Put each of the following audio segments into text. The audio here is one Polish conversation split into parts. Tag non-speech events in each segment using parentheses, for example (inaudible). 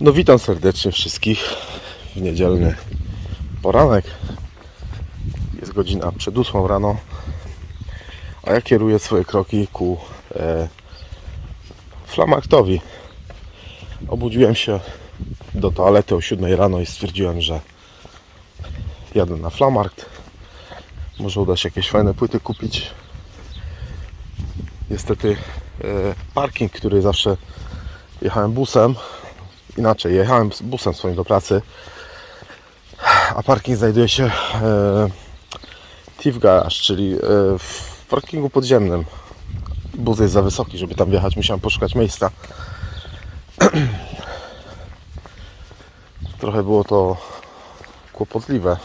No witam serdecznie wszystkich w niedzielny poranek. Jest godzina przed ósmą rano, a ja kieruję swoje kroki ku e, Flamarktowi. Obudziłem się do toalety o 7 rano i stwierdziłem, że jadę na Flamarkt. Może uda się jakieś fajne płyty kupić. Niestety e, parking, który zawsze jechałem busem, inaczej, jechałem z busem swoim do pracy, a parking znajduje się e, Thief Garage, czyli e, w parkingu podziemnym. Bus jest za wysoki, żeby tam wjechać, musiałem poszukać miejsca. (clears throat) Trochę było to kłopotliwe,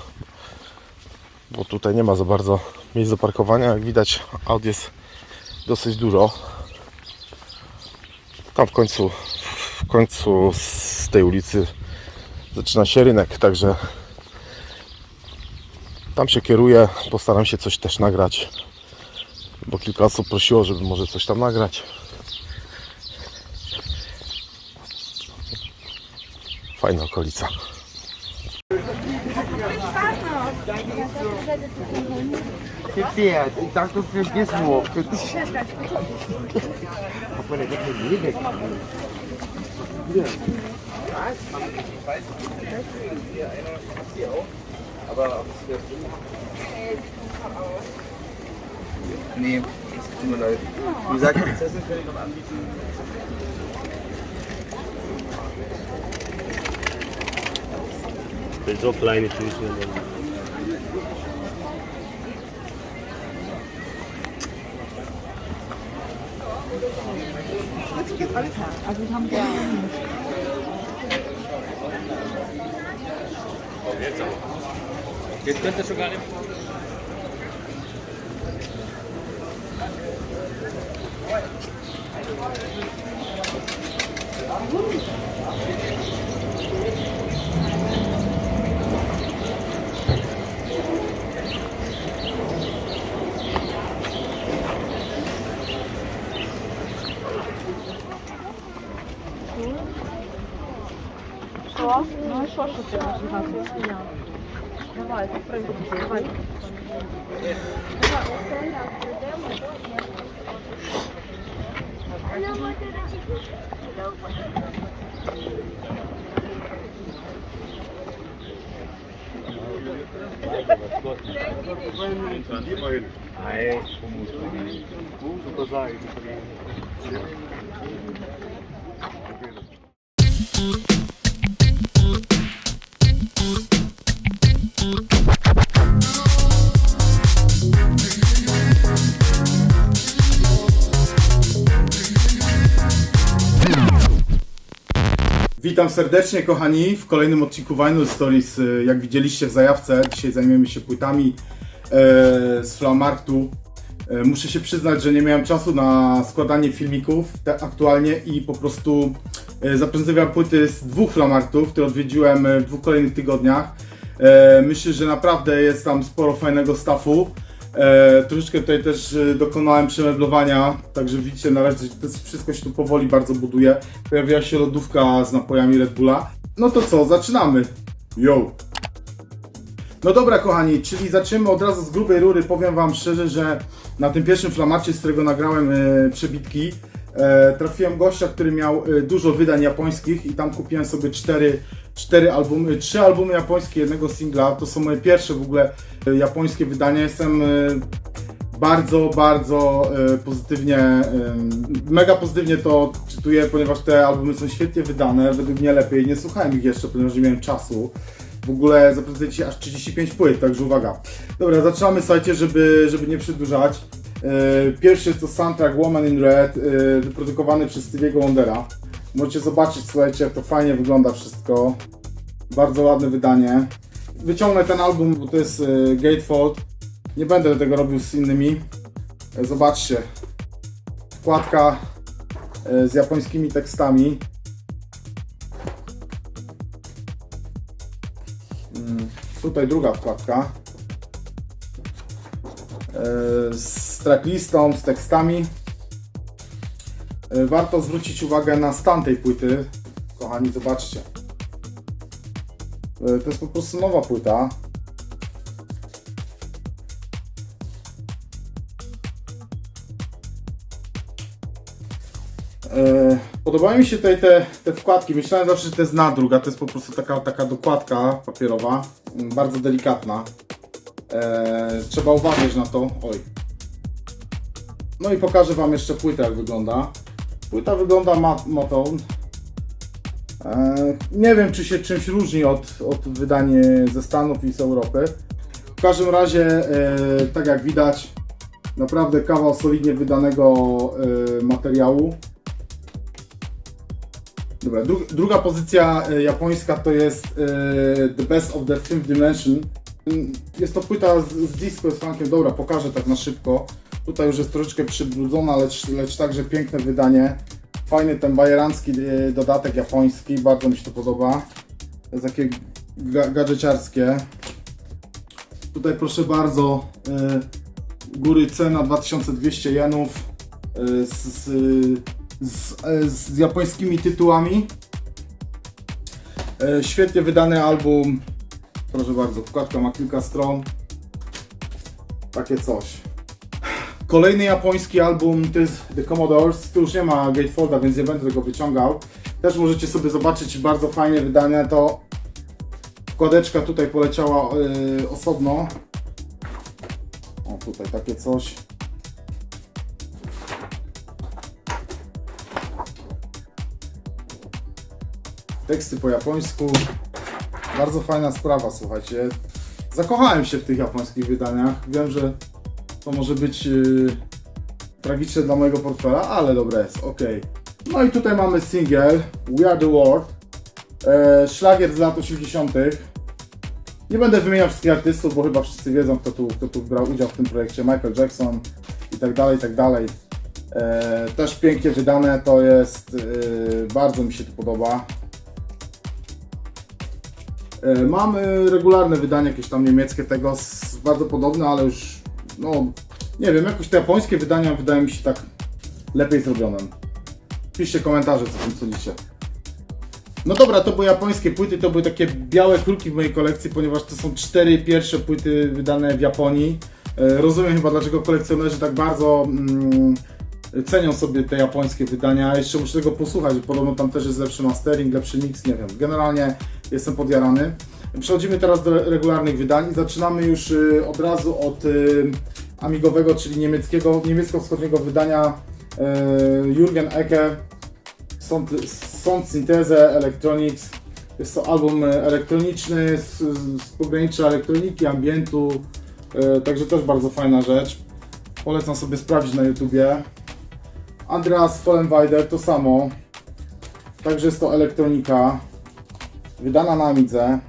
bo tutaj nie ma za bardzo miejsc do parkowania. Jak widać, aut jest dosyć dużo. Tam w końcu, w końcu z tej ulicy zaczyna się rynek, także tam się kieruję. Postaram się coś też nagrać, bo kilka osób prosiło, żeby może coś tam nagrać. Fajna okolica. Pferd, ich dachte, du vergisst. Ja. Was? Ich weiß nicht, hier einer, hat, sie auch, aber ob es das drin ist. Nee, es tut mir leid. Wie gesagt, Prinzessin könnte ich noch anbieten. Ich bin so kleine Tücher. Jetzt könntest du gar nicht. Що? Ну і що, що ти можеш Давай, запрыгуй, давай. Witam serdecznie kochani w kolejnym odcinku Vinyl Stories. Y, Jak widzieliście w zajawce, dzisiaj zajmiemy się płytami e, z Flamarktu. E, muszę się przyznać, że nie miałem czasu na składanie filmików te, aktualnie i po prostu e, zaprezentuję płyty z dwóch Flamarktów, które odwiedziłem e, w dwóch kolejnych tygodniach. E, myślę, że naprawdę jest tam sporo fajnego staffu. E, troszeczkę tutaj też e, dokonałem przemeblowania, także widzicie na razie to wszystko się tu powoli bardzo buduje. Pojawiła się lodówka z napojami Red Bulla. No to co, zaczynamy. Yo! No dobra kochani, czyli zaczniemy od razu z grubej rury. Powiem wam szczerze, że na tym pierwszym flamarcie, z którego nagrałem e, przebitki, trafiłem gościa, który miał e, dużo wydań japońskich i tam kupiłem sobie cztery, cztery albumy, trzy albumy japońskie, jednego singla. To są moje pierwsze w ogóle e, japońskie wydania. Jestem e, bardzo, bardzo e, pozytywnie, e, mega pozytywnie to czytuję, ponieważ te albumy są świetnie wydane, według mnie lepiej. Nie słuchałem ich jeszcze, ponieważ nie miałem czasu. W ogóle zaprezentuję Ci aż 35 płyt, także uwaga. Dobra, zaczynamy, słuchajcie, żeby, żeby nie przedłużać. E, Pierwszy jest to soundtrack Woman in Red, e, wyprodukowany przez Stevie'ego Wondera. Możecie zobaczyć, słuchajcie, jak to fajnie wygląda wszystko. Bardzo ładne wydanie. Wyciągnę ten album, bo to jest e, Gatefold. Nie będę tego robił z innymi. Zobaczcie. Wkładka z japońskimi tekstami. Mm, Tutaj druga wkładka. Z tracklistą, z tekstami. E, Warto zwrócić uwagę na stan tej płyty, kochani. zobaczcie. E, To jest po prostu nowa płyta. E, Podobają mi się tutaj te, te wkładki. Myślałem zawsze, że to jest nadruk, a to jest po prostu taka, taka dokładka papierowa. Mm, Bardzo delikatna. Trzeba uważać na to. Oj. No i pokażę Wam jeszcze płytę, jak wygląda. Płyta wygląda mat, motą. E, nie wiem, czy się czymś różni od, od wydań ze Stanów i z Europy. W każdym razie, e, tak jak widać, naprawdę kawał solidnie wydanego e, materiału. Dobra, dru druga pozycja japońska to jest The Best of the Fifth Dimension. Jest to płyta z, z disco, z funkiem. Dobra, pokażę tak na szybko. Tutaj już jest troszeczkę przybrudzona, lecz, lecz także piękne wydanie. Fajny ten bajerancki e, dodatek japoński, bardzo mi się to podoba. To jest takie ga gadżeciarskie. Tutaj proszę bardzo, e, góry cena 2200 jenów e, z, z, e, z japońskimi tytułami. E, Świetnie wydany album. Proszę bardzo, wkładka ma kilka stron. Takie coś. Kolejny japoński album to jest The Commodores. Tu już nie ma gatefolda, więc nie będę tego wyciągał. Też możecie sobie zobaczyć bardzo fajnie wydane. To wkładeczka tutaj poleciała e, osobno. O, tutaj takie coś. Teksty po japońsku. Bardzo fajna sprawa, słuchajcie. Zakochałem się w tych japońskich wydaniach. Wiem, że to może być yy, tragiczne dla mojego portfela, ale dobra jest, ok. No i tutaj mamy single We Are The World. E, szlagier z lat 80. Nie będę wymieniał wszystkich artystów, bo chyba wszyscy wiedzą, kto tu, kto tu brał udział w tym projekcie. Michael Jackson i tak dalej, i tak dalej. E, też pięknie wydane, to jest, e, bardzo mi się to podoba. E, Mamy regularne wydanie jakieś tam niemieckie tego, s- bardzo podobne, ale już, no, nie wiem, jakoś te japońskie wydania wydają mi się tak lepiej zrobione. Piszcie komentarze, co tym sądzicie. No dobra, to były japońskie płyty, to były takie białe kruki w mojej kolekcji, ponieważ to są cztery pierwsze płyty wydane w Japonii. E, Rozumiem chyba, dlaczego kolekcjonerzy tak bardzo mm, cenią sobie te japońskie wydania. Jeszcze muszę tego posłuchać, bo podobno tam też jest lepszy mastering, lepszy mix, nie wiem. Generalnie jestem podjarany. Przechodzimy teraz do regularnych wydań. Zaczynamy już y, od razu od y, amigowego, czyli niemieckiego, niemiecko-wschodniego wydania y, Jürgen Ecke Sound Synthese Electronics. Jest to album elektroniczny z, z pogranicza elektroniki, ambientu, także też bardzo fajna rzecz. Polecam sobie sprawdzić na YouTubie. Andreas Follenweider to samo. Także jest to elektronika. Wydana na Amidze.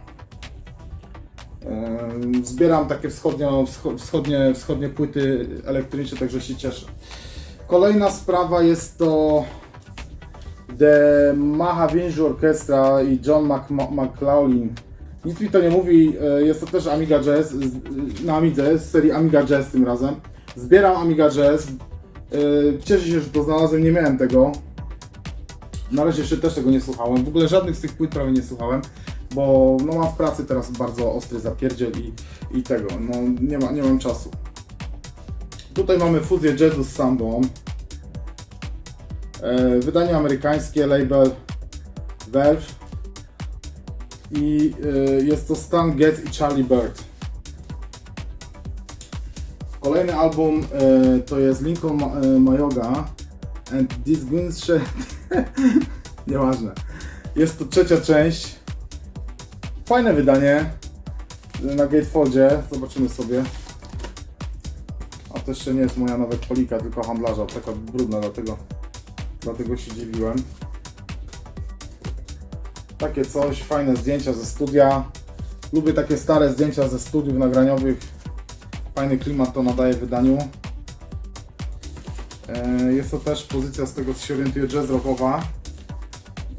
Zbieram takie wschodnio, wscho- wschodnie, wschodnie płyty elektroniczne, także się cieszę. Kolejna sprawa jest to The Mahavishnu Orchestra i John Mc, McLaughlin. Nic mi to nie mówi, e, jest to też Amiga Jazz, na Amidze, z serii Amiga Jazz tym razem. Zbieram Amiga Jazz, e, cieszę się, że to znalazłem, nie miałem tego. Na razie jeszcze też tego nie słuchałem, w ogóle żadnych z tych płyt prawie nie słuchałem, bo no, mam w pracy teraz bardzo ostry zapierdziel i, i tego, no nie, ma, nie mam czasu. Tutaj mamy fuzję jazzu z sambą. E, Wydanie amerykańskie, label Valve. I e, jest to Stan Getz i Charlie Bird. Kolejny album e, to jest Lincoln Ma- e, Mayoga and This Gunshot. (laughs) Nieważne. Jest to trzecia część. Fajne wydanie na Gatefoldzie. Zobaczymy sobie. A to jeszcze nie jest moja nawet polika, tylko handlarza. Taka brudna, dlatego, dlatego się dziwiłem. Takie coś, fajne zdjęcia ze studia. Lubię takie stare zdjęcia ze studiów nagraniowych. Fajny klimat to nadaje wydaniu. E, Jest to też pozycja z tego co się orientuje jazz rockowa.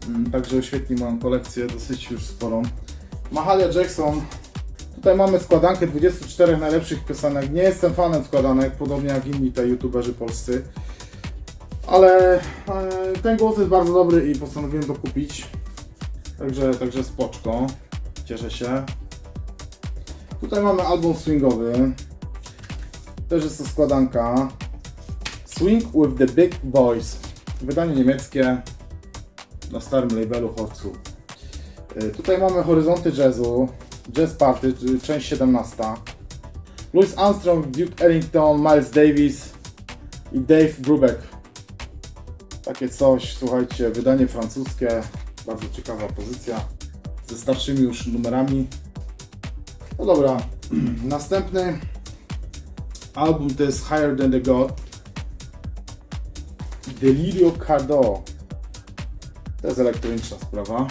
Mm, Także oświetli moją kolekcję dosyć już sporą. Mahalia Jackson. Tutaj mamy składankę 24 najlepszych piosenek. Nie jestem fanem składanek, podobnie jak inni te youtuberzy polscy. Ale e, ten głos jest bardzo dobry i postanowiłem to kupić. Także, także spoczko. Cieszę się. Tutaj mamy album swingowy. Też jest to składanka. Swing with the Big Boys. Wydanie niemieckie na starym labelu Horcu. Y, Tutaj mamy Horyzonty Jazzu. Jazz Party, czyli część 17. Louis Armstrong, Duke Ellington, Miles Davis i Dave Brubeck. Takie coś, słuchajcie, wydanie francuskie. Bardzo ciekawa pozycja. Ze starszymi już numerami. No dobra, (clears throat) następny album to jest Higher Than The God. Delirio Cardo. To jest elektroniczna sprawa.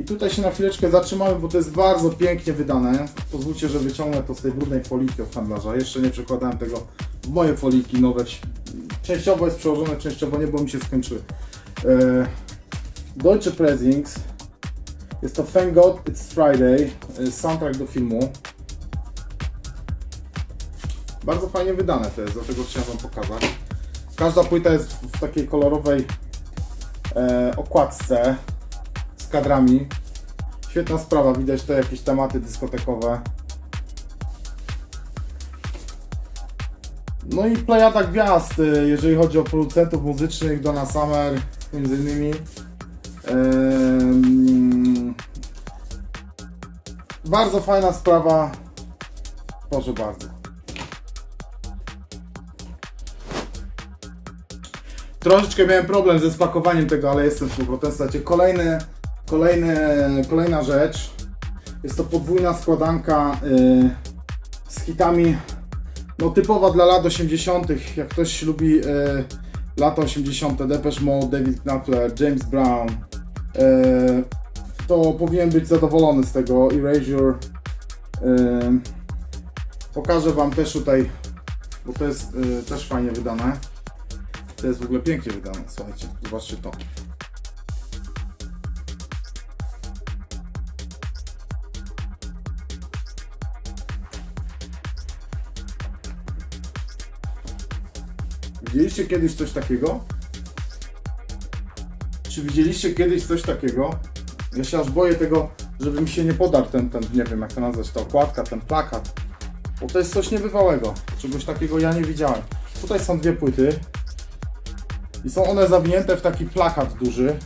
I tutaj się na chwileczkę zatrzymamy, bo to jest bardzo pięknie wydane. Pozwólcie, że wyciągnę to z tej brudnej foliki od handlarza. Jeszcze nie przekładałem tego w moje foliki nowe. Częściowo jest przełożone, częściowo nie, bo mi się skończyły. E, Deutsche Pressings. Jest to Thank God It's Friday, e, soundtrack do filmu. Bardzo fajnie wydane to jest, dlatego chciałem Wam pokazać. Każda płyta jest w takiej kolorowej e, okładce z kadrami. Świetna sprawa, widać te jakieś tematy dyskotekowe. No i plejada gwiazd, y, jeżeli chodzi o producentów muzycznych, Donna Summer między innymi. Bardzo fajna sprawa. Proszę bardzo. Troszeczkę miałem problem ze spakowaniem tego, ale jestem w powrotem. Słuchajcie, kolejny, kolejny, kolejna rzecz. Jest to podwójna składanka y, z hitami no typowa dla lat 80. Jak ktoś lubi y, lata 80. Depeche Mode, David Knopfler, James Brown, y, to powinien być zadowolony z tego Erasure. Y, pokażę Wam też tutaj, bo to jest też fajnie wydane. To jest w ogóle pięknie wydane, słuchajcie, zobaczcie to. Widzieliście kiedyś coś takiego? Czy widzieliście kiedyś coś takiego? Ja się aż boję tego, żeby mi się nie podarł ten, ten, nie wiem jak to nazwać, ta okładka, ten plakat. Bo to jest coś niebywałego. Czegoś takiego ja nie widziałem. Tutaj są dwie płyty. I są one zawinięte w taki plakat duży.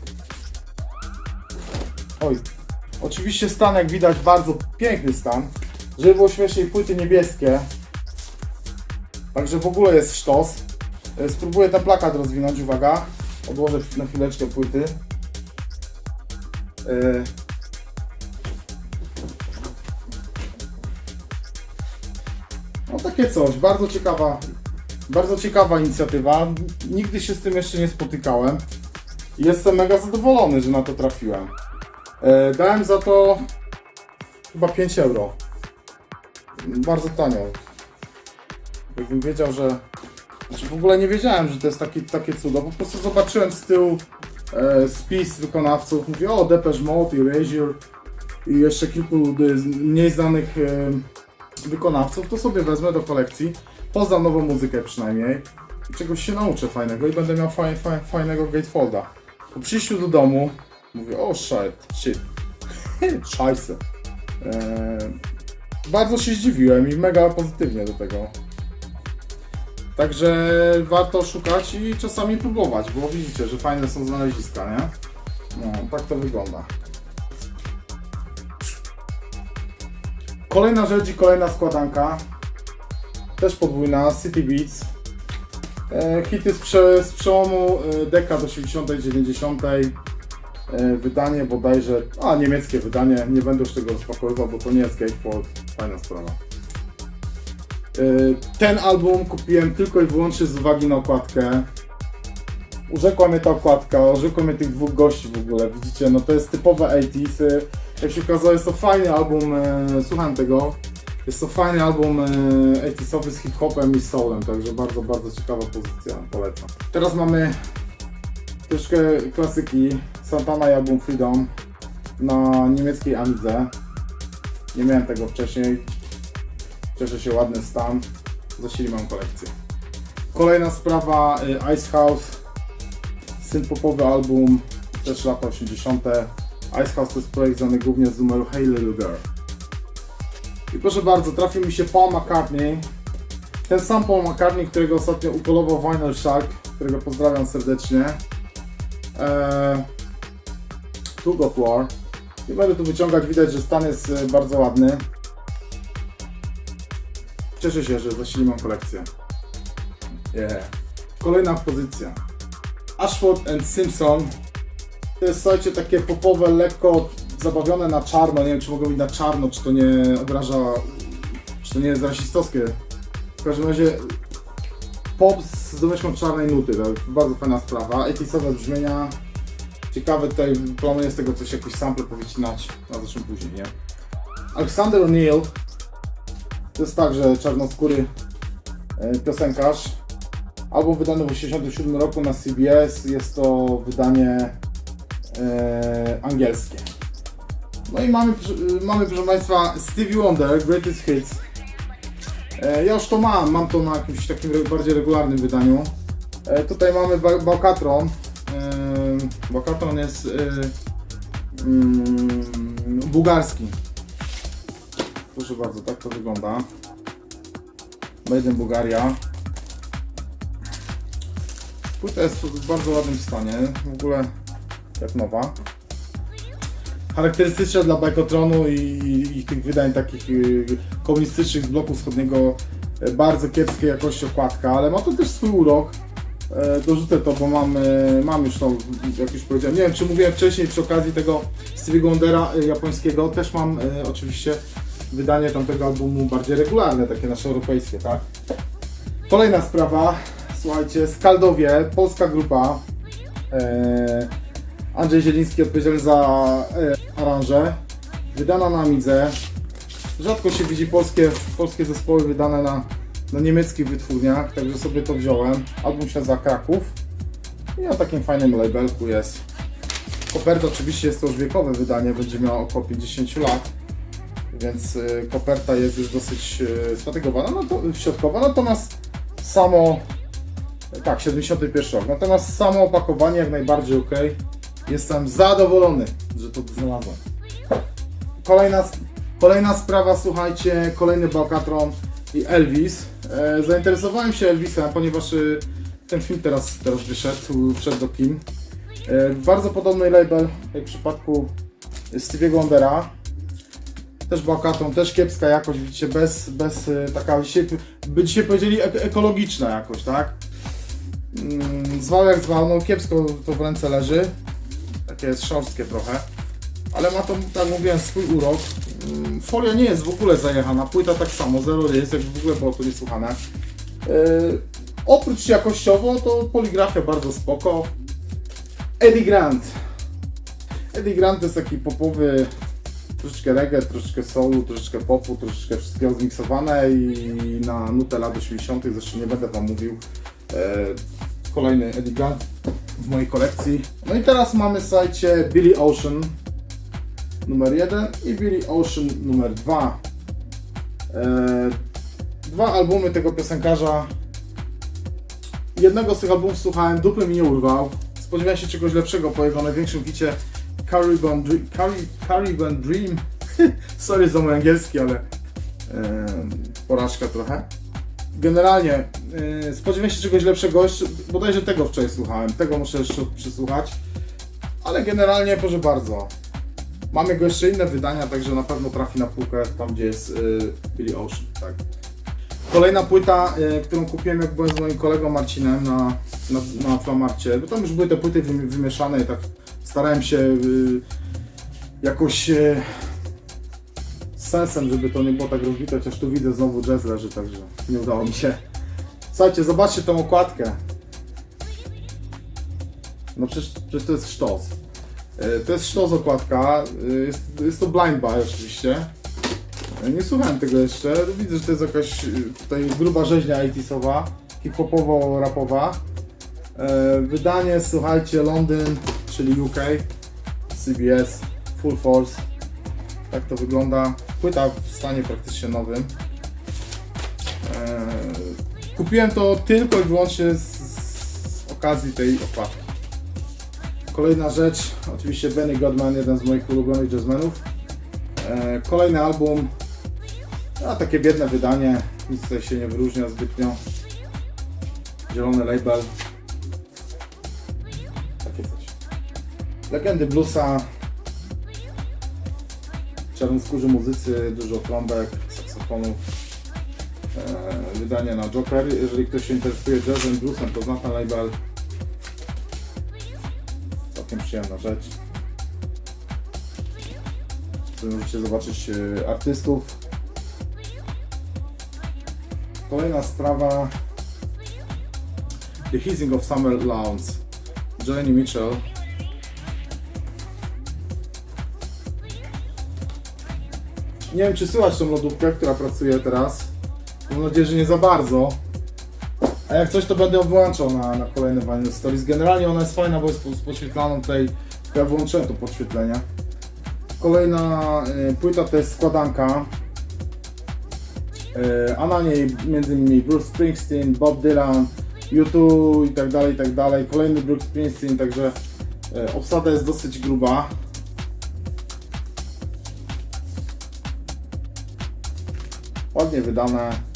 Oj. Oczywiście stan jak widać bardzo piękny stan. Żeby było śmieszniej płyty niebieskie. Także w ogóle jest sztos. E, Spróbuję ten plakat rozwinąć, uwaga. Odłożę na chwileczkę płyty. E, No takie coś, bardzo ciekawa, bardzo ciekawa inicjatywa. Nigdy się z tym jeszcze nie spotykałem. Jestem mega zadowolony, że na to trafiłem. E, Dałem za to chyba 5 euro. Bardzo tanio. Jakbym wiedział, że znaczy w ogóle nie wiedziałem, że to jest taki, takie cudo. Po prostu zobaczyłem z tyłu e, spis wykonawców. Mówię, o Depeche Mode, Erasure i jeszcze kilku z- mniej znanych e, wykonawców. To sobie wezmę do kolekcji. Poznam nową muzykę przynajmniej. Czegoś się nauczę fajnego i będę miał faj, faj, fajnego gatefolda. Po przyjściu do domu mówię, o shit, shit. (laughs) Scheiße. E, bardzo się zdziwiłem i mega pozytywnie do tego. Także warto szukać i czasami próbować, bo widzicie, że fajne są znaleziska, nie? No, tak to wygląda. Kolejna rzecz i kolejna składanka. Też podwójna, City Beats. E, hity z, prze, z przełomu dekad 80-90. E, wydanie bodajże, a niemieckie wydanie, nie będę już tego rozpakowywał, bo to nie jest Gatefold. Fajna sprawa. Y, Ten album kupiłem tylko i wyłącznie z uwagi na okładkę. Urzekła mnie ta okładka, urzekło mnie tych dwóch gości w ogóle, widzicie, no to jest typowe 80s. y, Jak się okazało, jest to fajny album, e, słucham tego. Jest to fajny album e, 80sowy z hip-hopem i soulem, także bardzo, bardzo ciekawa pozycja, polecam. Teraz mamy troszkę klasyki, Santana i album Freedom na niemieckiej Amidze. Nie miałem tego wcześniej, Cieszę się, ładny stan. Zasili kolekcję. Kolejna sprawa, y, Ice House. Synpopowy album. też lata 80. Ice House to jest projekt znany głównie z numeru Hey Little Girl. I proszę bardzo, trafił mi się Paul McCartney. Ten sam Paul McCartney, którego ostatnio upolował Vinyl Shark, którego pozdrawiam serdecznie. Eee, Tug of War. Nie będę tu wyciągać, widać, że stan jest e, bardzo ładny. Cieszę się, że zasili mam kolekcję. Yeah. Kolejna pozycja. Ashford and Simpson. To jest, słuchajcie, takie popowe, lekko zabawione na czarno. Nie wiem, czy mogą być na czarno, czy to nie obraża, czy to nie jest rasistowskie. W każdym razie pop z domieszką czarnej nuty. To bardzo fajna sprawa. Etisowe brzmienia. Ciekawe tutaj, planuję z tego coś, jakiś sample powycinać. Na zresztą później, nie? Alexander O'Neill. To jest także czarnoskóry e, piosenkarz. Album wydany w 1987 roku na CBS. Jest to wydanie e, angielskie. No i mamy, przy- mamy proszę Państwa Stevie Wonder, Greatest Hits. E, ja już to mam, mam to na jakimś takim bardziej regularnym wydaniu. E, tutaj mamy Ba- Balkatron. E, Balkatron jest e, mm, bułgarski. Proszę bardzo, tak to wygląda. Made in Bułgaria. Płyta jest w bardzo ładnym stanie, w ogóle jak nowa. Charakterystyczna dla Bajkotronu i, i, i tych wydań takich y, komunistycznych z bloku wschodniego y, bardzo kiepskiej jakości okładka, ale ma to też swój urok. E, Dorzucę to, bo mam, e, mam już to, jak już powiedziałem, nie wiem czy mówiłem wcześniej przy okazji tego Stevie'ego Wondera y, japońskiego, też mam e, oczywiście wydanie tamtego albumu bardziej regularne, takie nasze europejskie, tak? Kolejna sprawa, słuchajcie, Skaldowie, polska grupa. E, Andrzej Zieliński odpowiedzialny za e, aranże. Wydana na Amidze. Rzadko się widzi polskie, polskie zespoły wydane na, na niemieckich wytwórniach, także sobie to wziąłem. Album się nazywa Kraków. I na takim fajnym labelku jest. Koperta oczywiście jest to już wiekowe wydanie, będzie miało około 50 lat więc y, koperta jest już dosyć y, sfatygowana, no to środkowa, natomiast samo, tak, 71 rok, natomiast samo opakowanie jak najbardziej ok. Jestem zadowolony, że to znalazłem. Kolejna, kolejna sprawa, słuchajcie, kolejny Balkatron i Elvis. E, zainteresowałem się Elvisem, ponieważ y, ten film teraz, teraz wyszedł, wszedł do kin. E, bardzo podobny label jak w przypadku Stevie'ego Wondera też Balkaton, też kiepska jakość, widzicie, bez, bez y, taka, dzisiaj, by dzisiaj powiedzieli ek ekologiczna jakość, tak? Mm, zwał jak zwał, no kiepsko to w ręce leży, takie jest szorstkie trochę, ale ma to, tak mówiłem, swój urok. Mm, folia nie jest w ogóle zajechana, płyta tak samo, zero jest, jak w ogóle było to niesłuchane. Yy, oprócz jakościowo, to poligrafia bardzo spoko. Eddie Grant. Eddie Grant to jest taki popowy troszeczkę reggae, troszeczkę soulu, troszeczkę popu, troszeczkę wszystkiego zmiksowane i na nutę lat 80. zresztą nie będę Wam mówił. E, kolejny Eddie Grant w mojej kolekcji. No i teraz mamy słuchajcie Billy Ocean numer 1 i Billy Ocean numer 2. E, dwa albumy tego piosenkarza. Jednego z tych albumów słuchałem, dupy mi nie urwał. Spodziewałem się czegoś lepszego po jego największym hicie Caribbean Dream. Cari Caribbean Dream. (laughs) Sorry za mój angielski, ale porażka trochę. Generalnie e, spodziewałem się czegoś lepszego, bodajże tego wczoraj słuchałem, tego muszę jeszcze przysłuchać. Ale generalnie proszę bardzo. Mamy go jeszcze inne wydania, także na pewno trafi na półkę tam gdzie jest y, Billy Ocean. Tak. Kolejna płyta, y, którą kupiłem jak byłem z moim kolegą Marcinem na, na, na Flamarcie, bo tam już były te płyty wymi- wymieszane i tak starałem się y, jakoś y, z sensem, żeby to nie było tak rozbite, chociaż tu widzę znowu jazz leży, także nie udało mi się. Słuchajcie, zobaczcie tą okładkę. No przecież, przecież to jest sztos. E, To jest sztos okładka, e, jest, jest to blind buy oczywiście. E, Nie słuchałem tego jeszcze, widzę, że to jest jakaś e, tutaj gruba rzeźnia 80sowa, hip-hopowo-rapowa. E, Wydanie, słuchajcie, Londyn, czyli UK, CBS, Full Force. Tak to wygląda. Płyta w stanie praktycznie nowym. E, Kupiłem to tylko i wyłącznie z, z okazji tej okładki. kolejna rzecz, oczywiście Benny Godman, jeden z moich ulubionych jazzmenów. E, kolejny album, a takie biedne wydanie, nic tutaj się nie wyróżnia zbytnio. Zielony label. Legendy bluesa. Czarnoskórzy muzycy, dużo trąbek, saksofonów. E, wydanie na Joker. Jeżeli ktoś się interesuje jazzem, bluesem, to zna ten label. Całkiem przyjemna rzecz. Tu możecie zobaczyć e, artystów. Kolejna sprawa. The Hissing of Summer Lawns. Johnny Mitchell. Nie wiem, czy słychać tą lodówkę, która pracuje teraz. Mam nadzieję, że nie za bardzo. A jak coś, to będę ją wyłączał na, na kolejne Vinyl Stories. Generalnie ona jest fajna, bo jest po- z podświetlaną tutaj. Ja wyłączyłem to podświetlenie. Kolejna y, płyta to jest składanka. Y, a na niej m.in. Bruce Springsteen, Bob Dylan, U2 i tak dalej, i tak dalej. Kolejny Bruce Springsteen, także y, obsada jest dosyć gruba. Ładnie wydane.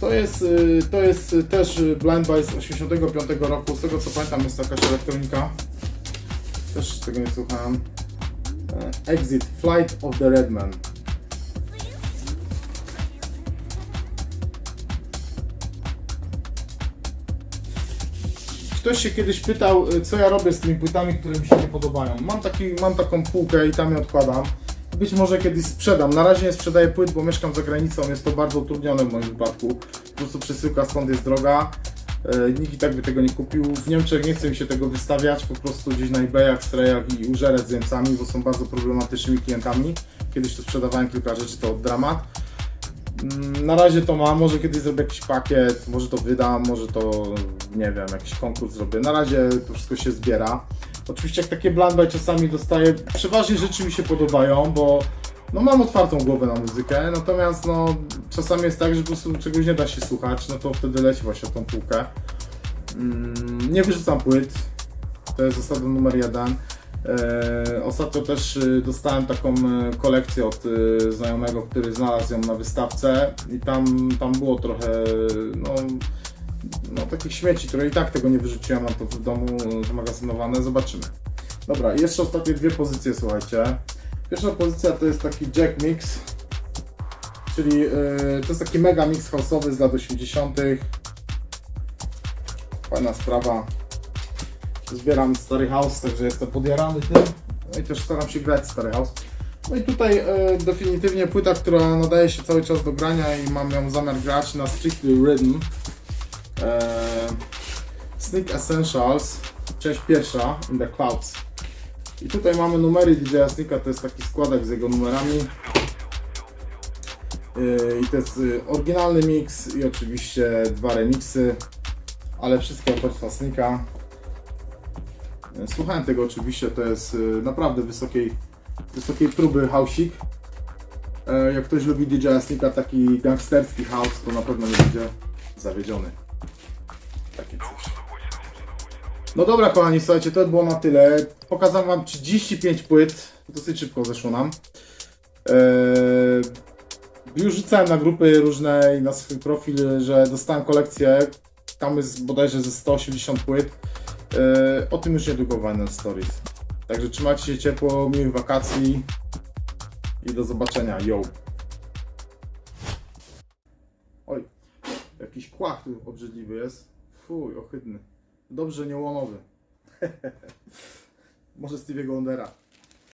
To jest, y, to jest też Blind Buy z 85 roku. Z tego co pamiętam jest jakaś elektronika. Też tego nie słuchałem. E, Exit Flight of the Redman. Ktoś się kiedyś pytał, y, co ja robię z tymi płytami, które mi się nie podobają. Mam, taki, mam taką półkę i tam je odkładam. Być może kiedyś sprzedam. Na razie nie sprzedaję płyt, bo mieszkam za granicą, jest to bardzo utrudnione w moim wypadku. Po prostu przesyłka stąd jest droga. E, Nikt i tak by tego nie kupił. W Niemczech nie chce mi się tego wystawiać, po prostu gdzieś na eBayach, strajach i użerać z Niemcami, bo są bardzo problematycznymi klientami. Kiedyś tu sprzedawałem kilka rzeczy, to dramat. Mm, Na razie to mam, może kiedyś zrobię jakiś pakiet, może to wydam, może to, nie wiem, jakiś konkurs zrobię. Na razie to wszystko się zbiera. Oczywiście jak takie blind buy czasami dostaję, przeważnie rzeczy mi się podobają, bo no mam otwartą głowę na muzykę, natomiast no czasami jest tak, że po prostu czegoś nie da się słuchać, no to wtedy leci właśnie tą półkę. Mm, nie wyrzucam płyt, to jest zasada numer jeden. E, ostatnio też y, dostałem taką y, kolekcję od znajomego, który znalazł ją na wystawce i tam, tam było trochę no, no, takich śmieci, które i tak tego nie wyrzuciłem, mam to w domu zmagazynowane, zobaczymy. Dobra, jeszcze ostatnie dwie pozycje, słuchajcie. Pierwsza pozycja to jest taki Jack Mix, czyli y, to jest taki mega mix house'owy z lat 80. Fajna sprawa. Zbieram stary house, także jestem podjarany tym. No i też staram się grać stary house. No i tutaj e, definitywnie płyta, która nadaje się cały czas do grania i mam ją zamiar grać na Strictly Rhythm. E, Sneak Essentials, część pierwsza, In the Clouds. I tutaj mamy numery DJ Sneaka, to jest taki składak z jego numerami. E, I to jest e, oryginalny mix i oczywiście dwa remixy, ale wszystkie autorstwa Sneaka. Słuchałem tego oczywiście, to jest y, naprawdę wysokiej, wysokiej próby house'ik. E, Jak ktoś lubi DJ Sneaka, taki gangsterski house, to na pewno nie będzie zawiedziony. Takie. No dobra kochani, słuchajcie, to było na tyle. Pokazałem wam 35 płyt, dosyć szybko zeszło nam. Eee, już rzucałem na grupy różne i na swój profil, że dostałem kolekcję, tam jest bodajże ze 180 płyt. E, o tym już niedługo w Vinyl Stories. Także trzymajcie się ciepło, miłych wakacji i do zobaczenia. Yo! Oj, jakiś kłach tu obrzydliwy jest. Fuj, ohydny. Dobrze, nie łomowy. (laughs) Może Stevie'ego Wondera.